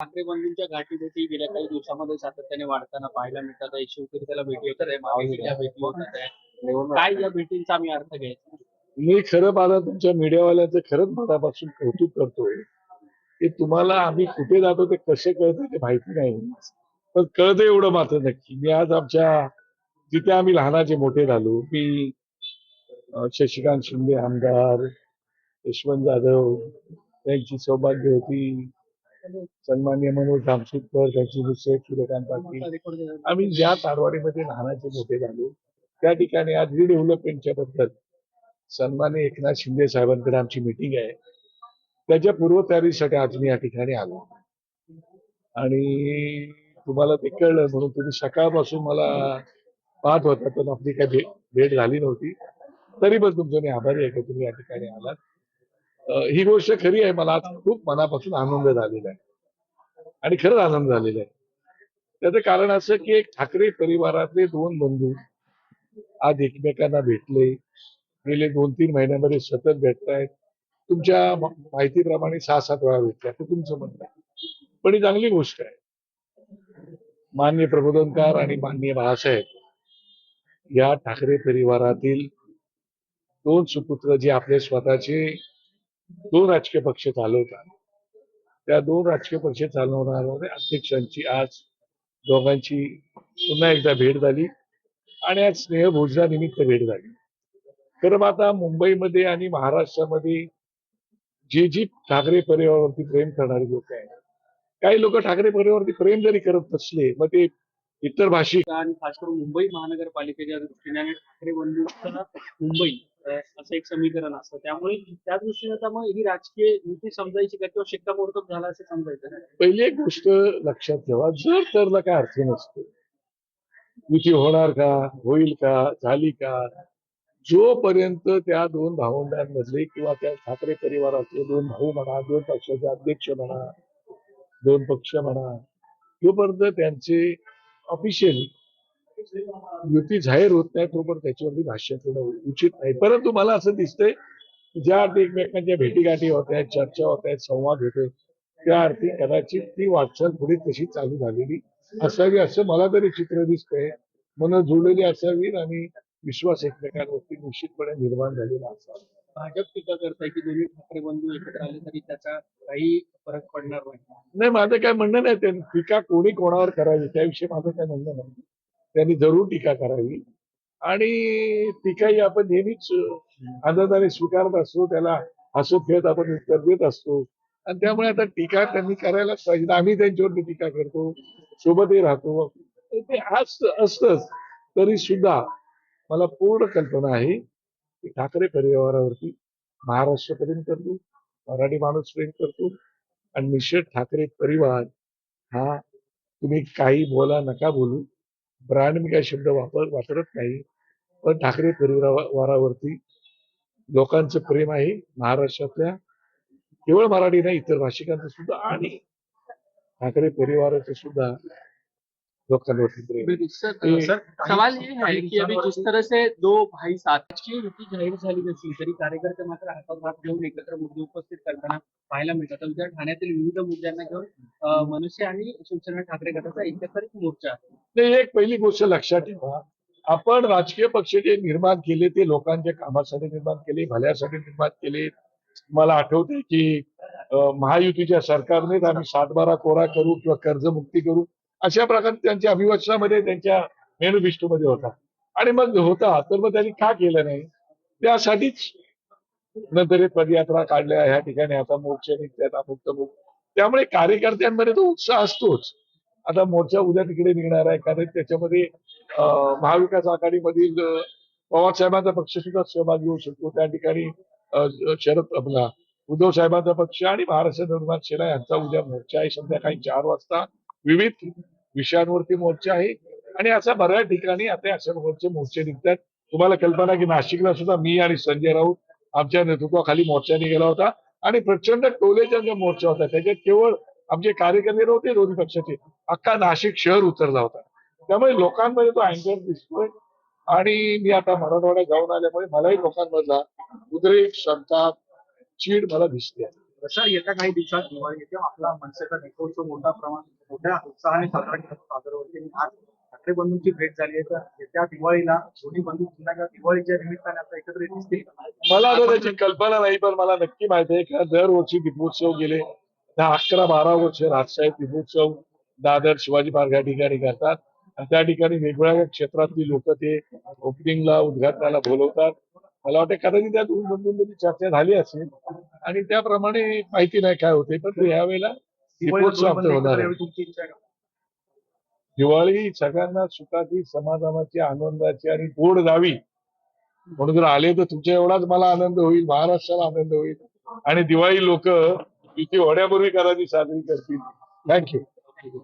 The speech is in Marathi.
ठाकरे बंधूंच्या गाठीभेटी गेल्या काही दिवसामध्ये सातत्याने वाढताना पाहायला मिळतात आहे शिवतरी त्याला भेटी होतात आहे. महायुतीच्या भेटी होतात आहे काय या भेटींचा आम्ही अर्थ घ्यायचा? मी खरं मला तुमच्या मीडियावाल्यांचं खरंच मनापासून कौतुक करतोय. की तुम्हाला आम्ही कुठे जातो ते कसे कळते ते माहिती नाही. पण कळतं एवढं मात्र नक्की. मी आज आमच्या जिथे आम्ही लहानाचे मोठे झालो मी अं, शशिकांत शिंदे आमदार यशवंत जाधव त्यांची सौभाग्य होती. सन्मान्य मनोज धामशेटकर त्यांची दुसरे सूर्यकांत पाटील. आम्ही ज्या तारवाडीमध्ये लहानाचे मोठे झालो त्या ठिकाणी आज रिडेव्हलपमेंटच्या बद्दल सन्मान्य एकनाथ शिंदे साहेबांकडे आमची मिटिंग आहे. त्याच्या पूर्वतयारीसाठी आज मी या ठिकाणी आलो. आणि तुम्हाला ते कळलं म्हणून तुम्ही सकाळपासून मला पाहत होता पण आपली काही भेट भेट झाली नव्हती. तरी पण तुमचं मी आभारी आहे का तुम्ही या ठिकाणी आलात. ही गोष्ट खरी आहे. मला आज खूप मनापासून आनंद झालेला आहे. आणि खरंच आनंद झालेला आहे. त्याचं कारण असं की एक ठाकरे परिवारातले दोन बंधू आज एकमेकांना भेटले. गेले दोन तीन महिन्यामध्ये सतत भेटतायत. तुमच्या माहितीप्रमाणे सहा सात वेळा भेटल्या. ते तुमचं म्हणणं आहे. पण ही चांगली गोष्ट आहे. मान्य प्रबोधनकार आणि मान्य बाळासाहेब या ठाकरे परिवारातील दोन सुपुत्र जे आपले स्वतःचे दोन राजकीय पक्ष चालवतात. त्या दोन राजकीय पक्ष चालवणाऱ्या अध्यक्षांची आज दोघांची पुन्हा एकदा भेट झाली आणि आज स्नेहभोजनानिमित्त भेट झाली. तर मग आता मुंबईमध्ये आणि महाराष्ट्रामध्ये जे जी ठाकरे परिवारावरती प्रेम करणारे लोक आहेत काही लोक ठाकरे परिवारावरती प्रेम जरी करत नसले मग ते इतर भाषिक आणि खास करून मुंबई महानगरपालिकेच्या दृष्टीने आणि ठाकरे बंधूंचा मुंबई असं एक समीकरण असतं. त्यामुळे त्या दृष्टीने आता मग ही राजकीय युती समजायची का किंवा शिक्कामोर्तब झाला असं समजायचं पहिली एक गोष्ट लक्षात ठेवा जर तरला काय अर्थ नसतो. युती होणार का होईल का झाली का? जोपर्यंत त्या दोन भावंडांमधले किंवा त्या ठाकरे परिवारातले दोन भाऊ म्हणा दोन पक्षाचे अध्यक्ष म्हणा दोन पक्ष म्हणा जोपर्यंत त्यांचे ऑफिशियली युती जाहीर होत नाही तोपर्यंत त्याच्यावरती भाष्य करणं उचित नाही. परंतु मला असं दिसतंय ज्या अर्थी एकमेकांच्या भेटीगाठी होत आहेत चर्चा होत आहेत संवाद होतोय त्या अर्थी कदाचित ती वाटचाल पुढे तशी चालू झालेली असावी असं मला तरी चित्र दिसतंय. मन जुळलेली असावी आणि विश्वास एकमेकांवरती निश्चितपणे निर्माण झालेला असावा. भाजप टीका करताय की दोन्ही ठाकरे बंधू एकत्र आले तरी त्याचा काही फरक पडणार नाही. नाही माझं काय म्हणणं नाही त्यांनी टीका कोणी कोणावर करावी त्याविषयी माझं काय म्हणणं नाही. त्यांनी जरूर टीका करावी. आणि टीकाही आपण नेहमीच आनंदाने स्वीकारत असतो. त्याला हसत खेळत आपण उत्तर देत असतो. आणि त्यामुळे आता टीका त्यांनी करायलाच पाहिजे. आम्ही त्यांच्यावरती टीका करतो. सोबतही राहतो. ते असत असतच. तरी सुद्धा मला पूर्ण कल्पना आहे की ठाकरे परिवारावरती महाराष्ट्र प्रेम करतो मराठी माणूस प्रेम करतो. आणि निश्चित ठाकरे परिवार हा तुम्ही काही बोला नका बोलू. ब्रँड मी काही शब्द वापर वापरत नाही. पण ठाकरे परिवारावरती लोकांचं प्रेम आहे. महाराष्ट्रातल्या केवळ मराठी नाही इतर भाषिकांचं सुद्धा आणि ठाकरे परिवाराचं सुद्धा आहे. सर सर सवाल ये है कि अभी जिस तरह से दो भाई साथ की युती जाहीर झाली नसली तरी कार्यकर्ते मात्र हातात हात घेऊन एकत्र मुद्दे उपस्थित करताना पाहायला मिळतात. उद्या ठाण्यातील विविध मुद्द्यांना घेऊन मनसे आणि शिवसेना ठाकरे गटाचा एकत्रित मोर्चा. आहे एक पहिली गोष्ट लक्षात ठेवा. आपण राजकीय पक्ष जे निर्माण केले ते लोकांच्या कामासाठी निर्माण केले भल्यासाठी निर्माण केले. मला आठवते की महायुतीच्या सरकारनेच आम्ही सातबारा कोरा करू किंवा कर्जमुक्ती करू. अशा प्रकारे त्यांच्या अभिवचनामध्ये त्यांच्या मेनिफेस्टोमध्ये होता. आणि मग होता तर मग त्यांनी का केलं नाही? त्यासाठीच नंतर पदयात्रा काढल्या. ह्या ठिकाणी आता मोर्चे निघतात मुक्त मुक्त त्यामुळे कार्यकर्त्यांमध्ये तो उत्साह असतोच. आता मोर्चा उद्या तिकडे निघणार आहे कारण त्याच्यामध्ये महाविकास आघाडीमधील अं, पवार साहेबांचा पक्ष सुद्धा सहभागी होऊ शकतो. त्या ठिकाणी शरद आपला उद्धव साहेबांचा पक्ष आणि महाराष्ट्र निर्माण सेना यांचा उद्या मोर्चा आहे. संध्याकाळी चार वाजता विविध विषयांवरती मोर्चा आहे. आणि अशा बऱ्याच ठिकाणी आता अशा प्रकारचे मोर्चे निघतात. तुम्हाला कल्पना की नाशिकला सुद्धा मी आणि संजय राऊत आमच्या नेतृत्वाखाली मोर्चा निघाला होता. आणि प्रचंड टोलेचा जो मोर्चा होता त्याच्यात केवळ आमचे कार्यकर्ते नव्हते दोन्ही पक्षाचे. अख्खा नाशिक शहर उतरला होता. त्यामुळे लोकांमध्ये तो अँकर दिसतोय. आणि मी आता मराठवाड्यात जाऊन आल्यामुळे मलाही लोकांमधला उद्रेक संताप चीड मला दिसते आहे. सर येत्या काही दिवसात दिवाळी येते आपला मनसेचा दीपोत्सव मोठ्या प्रमाणात मोठ्या उत्साहाने साजरा केला जातो होते आणि आज ठाकरे बंधूंची भेट झाली आहे. तर येत्या दिवाळीला दोन्ही बंधू पुन्हा किंवा दिवाळीच्या निमित्ताने आता एकत्र दिसतील मला आता त्याची कल्पना नाही पण मला नक्की माहिती आहे का दरवर्षी दीपोत्सव गेले. दहा अकरा बारा वर्ष राजसाहेब दीपोत्सव दादर शिवाजी पार्क या ठिकाणी करतात. आणि त्या ठिकाणी वेगवेगळ्या क्षेत्रातली लोक ते ओपनिंगला उद्घाटनाला बोलवतात. मला वाटतं कदाचित त्या दोन बंधूंमध्ये चर्चा झाली असेल आणि त्याप्रमाणे माहिती नाही काय होते पण यावेळेला? दिवाळी सगळ्यांना सुखाची समाधानाची आनंदाची आणि गोड जावी. म्हणून जर आले तर तुमच्या एवढाच मला आनंद होईल महाराष्ट्राला आनंद होईल. आणि दिवाळी लोक इथे होण्यापूर्वी करावी साजरी करतील. थँक्यू